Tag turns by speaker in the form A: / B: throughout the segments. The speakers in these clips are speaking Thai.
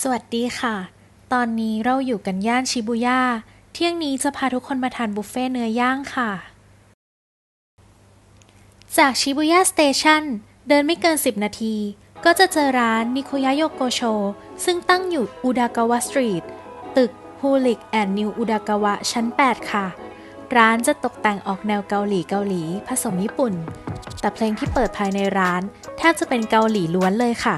A: สวัสดีค่ะ ตอนนี้เราอยู่กันย่านชิบูย่า เที่ยงนี้จะพาทุกคนมาทานบุฟเฟ่เนื้อย่างค่ะ จากชิบูย่าสเตชันเดินไม่เกิน 10 นาที ก็จะเจอร้านนิโคยะโยโกโช ซึ่งตั้งอยู่อุดากาวะสตรีท ตึกฮูลิกแอนด์นิวอุดากาวะชั้น 8 ค่ะ ร้านจะตกแต่งออกแนวเกาหลีเกาหลีผสมญี่ปุ่น แต่เพลงที่เปิดภายในร้าน แทบจะเป็นเกาหลีล้วนเลยค่ะ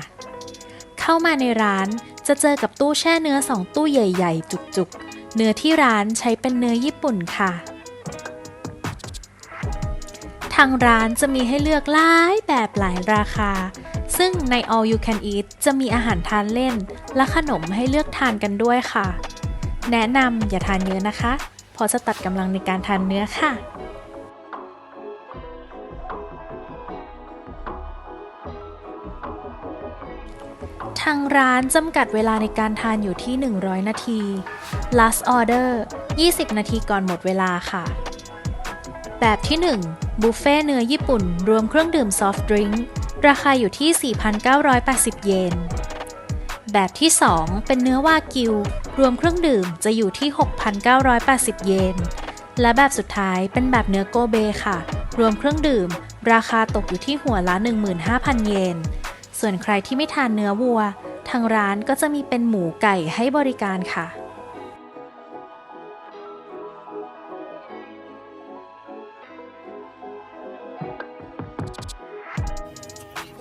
A: เข้ามาในร้านจะเจอกับตู้แช่เนื้อสองตู้ใหญ่ ๆ จุกๆ เนื้อที่ร้านใช้เป็นเนื้อญี่ปุ่นค่ะ ทางร้านจะมีให้เลือกหลายแบบหลายราคา ซึ่งใน All You Can Eat จะมีอาหารทานเล่น และขนมให้เลือกทานกันด้วยค่ะ แนะนำอย่าทานเยอะนะคะ เพราะจะตัดกำลังในการทานเนื้อค่ะทางร้านจำกัดเวลาในการทานอยู่ที่ 100 นาที last order 20 นาทีก่อนหมดเวลาค่ะ แบบที่ 1 บุฟเฟ่เนื้อญี่ปุ่น รวมเครื่องดื่มซอฟต์ดริงก์ราคาอยู่ที่ 4,980 เยน แบบที่ 2 เป็นเนื้อวากิว รวมเครื่องดื่มจะอยู่ที่ 6,980 เยน และแบบสุดท้ายเป็นแบบเนื้อโกเบค่ะ รวมเครื่องดื่ม ราคาตกอยู่ที่หัวละ 15,000 เยน ส่วนใครที่ไม่ทานเนื้อวัว ทางร้านก็จะมีเป็นหมูไก่ให้บริการค่ะ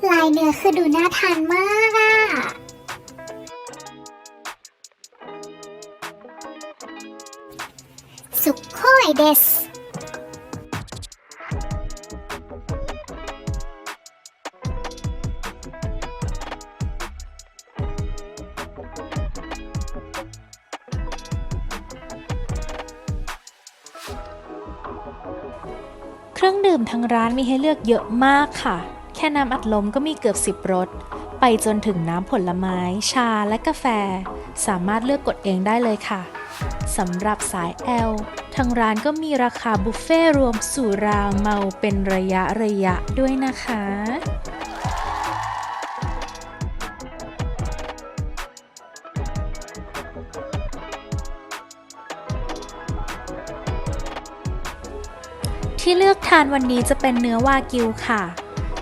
B: ลายเนื้อคือดูน่าทานมาก สุโคยเดส
A: เครื่องดื่มทางร้านมีให้เลือกเยอะมากค่ะ แค่น้ำอัดลมก็มีเกือบ 10รส ไปจนถึงน้ำผลไม้ ชาและกาแฟ สามารถเลือกกดเองได้เลยค่ะ สำหรับสายแอลทางร้านก็มีราคาบุฟเฟ่รวมสุราเมาเป็นระยะระยะด้วยนะคะที่เลือกทานวันนี้จะเป็นเนื้อวากิวค่ะ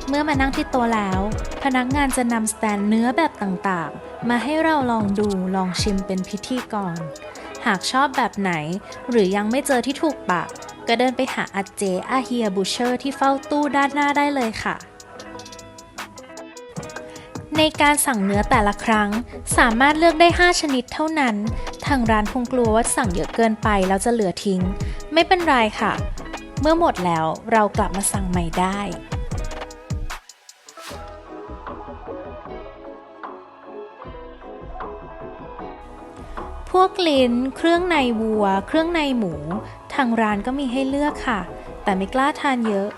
A: เมื่อมานั่งที่โต๊ะแล้ว พนักงานจะนำสแตนเนื้อแบบต่างๆ มาให้เราลองดูลองชิมเป็นพิธีก่อน หากชอบแบบไหน หรือยังไม่เจอที่ถูกปาก ก็เดินไปหาอาเจอาเฮียบูเชอร์ที่เฝ้าตู้ด้านหน้าได้เลยค่ะ ในการสั่งเนื้อแต่ละครั้ง สามารถเลือกได้ 5 ชนิดเท่านั้น ทางร้านคงกลัวว่าสั่งเยอะเกินไปแล้วจะเหลือทิ้ง ไม่เป็นไรค่ะ เมื่อหมดแล้วเรากลับมาสั่งใหม่ได้ พวกลิ้น เครื่องในวัว เครื่องในหมู ทางร้านก็มีให้เลือกค่ะ แต่ไม่กล้าทานเยอะ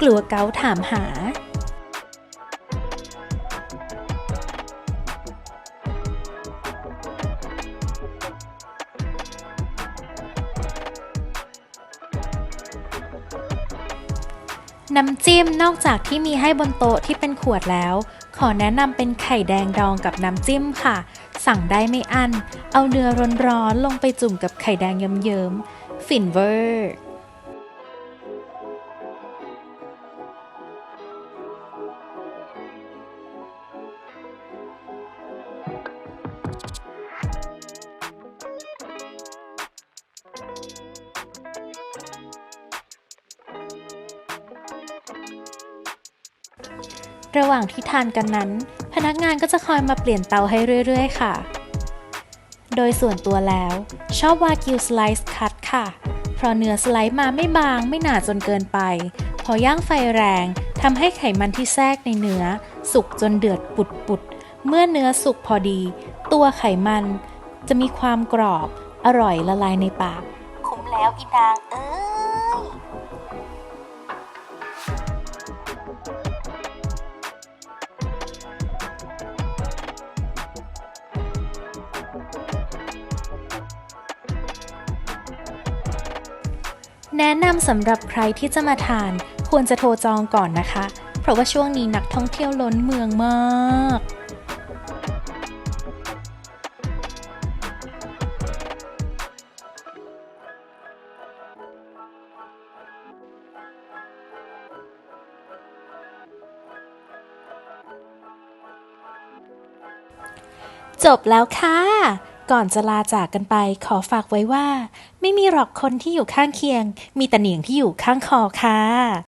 A: กลัวเกาถามหา น้ำจิ้มนอกจากที่มีให้บนโต๊ะที่เป็นขวดแล้ว ขอแนะนำเป็นไข่แดงดองกับน้ำจิ้มค่ะ สั่งได้ไม่อั้น เอาเนื้อร้อนๆลงไปจุ่มกับไข่แดงเยิ้มๆ ฟินเวอร์ ระหว่างที่ทานกันนั้น พนักงานก็จะคอยมาเปลี่ยนเตาให้เรื่อยๆ ค่ะ โดยส่วนตัวแล้ว ชอบวากิวสไลซ์คัตค่ะ เพราะเนื้อสไลซ์มาไม่บางไม่หนาจนเกินไป พอย่างไฟแรงทำให้ไขมันที่แทรกในเนื้อ สุกจนเดือดปุดๆ เมื่อเนื้อสุกพอดี ตัวไขมันจะมีความกรอบ อร่อยละลายในปาก คุ้มแล้วอีนางเอ้ย แนะนำสำหรับใครที่จะมาทาน ควรจะโทรจองก่อนนะคะ เพราะว่าช่วงนี้นักท่องเที่ยวล้นเมืองมากจบแล้วค่ะ ก่อนจะลาจากกันไปขอฝากไว้ว่า ไม่มีหรอกคนที่อยู่ข้างเคียง มีแต่เหนียงที่อยู่ข้างคอค่ะ